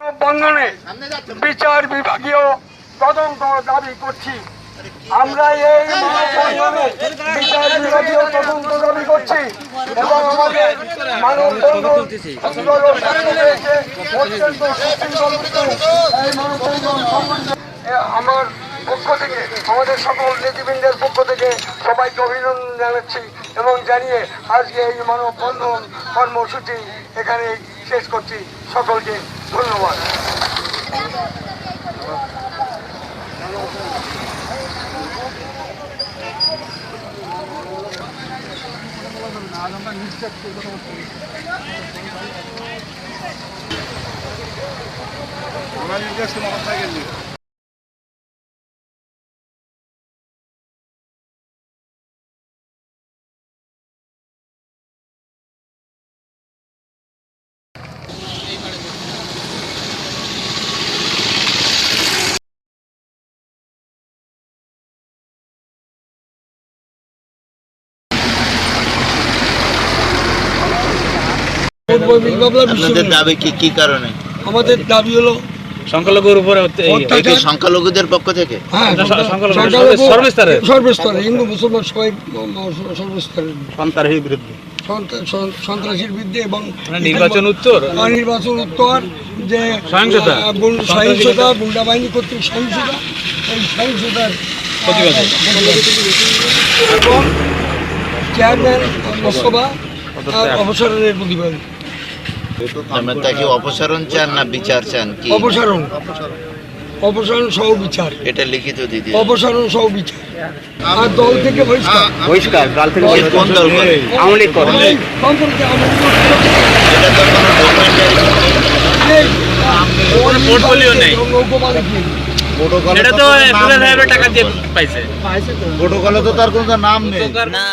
বন্ধনে বিচার বিভাগীয় তদন্ত দাবি করছি। আমরা এই মানববন্ধনে বিচার বিভাগীয় তদন্ত দাবি করছি এবং আমাদের মানববন্ধন অত্যন্ত আমার পক্ষ থেকে, আমাদের সকল নেতৃবৃন্দের পক্ষ থেকে সবাইকে অভিনন্দন জানাচ্ছি এবং জানিয়ে আজকে এই মানববন্ধন কর্মসূচি এখানে শেষ করছি। সকলকে ধন্যবাদ। পূর্ব বিপ্লবের আপনাদের দাবি কি কি কারণে? আমাদের দাবি হলো সংখ্যালঘুর উপরে সংখ্যালঘুদের পক্ষ থেকে? হ্যাঁ সর্বস্তরের। সর্বস্তরের। হিন্দু মুসলমান সবাই সন্ত্রাসীর বিরুদ্ধে। সন্ত্রাসীর বিরুদ্ধে এবং মানে নির্বাচন উত্তর? নির্বাচন উত্তর যে সহিংসতা। সহিংসতা গুন্ডা বাহিনী কর্তৃক সহিংসতা এই সহিংসতার এবং চেয়ারম্যান লোকসভা অবসরের প্রতিবাদ। তাকে অপসারণ চান না বিচার চান কি? অপসারণ। অপসারণ সহ বিচার। এটা লিখিত দিদি। অপসারণ সহ বিচার। আর দল থেকে বহিষ্কার। বহিষ্কার কাল থেকে কোন দল আওয়ামী লীগ করে। এই সম্পর্কে আমাদের এটা তো কোনো নেই। কোনো portfolio নেই। এটা তো সাহেবের টাকা দিয়ে পাইছে। প্রোটোকলে তো তার কোনো নাম নেই। না।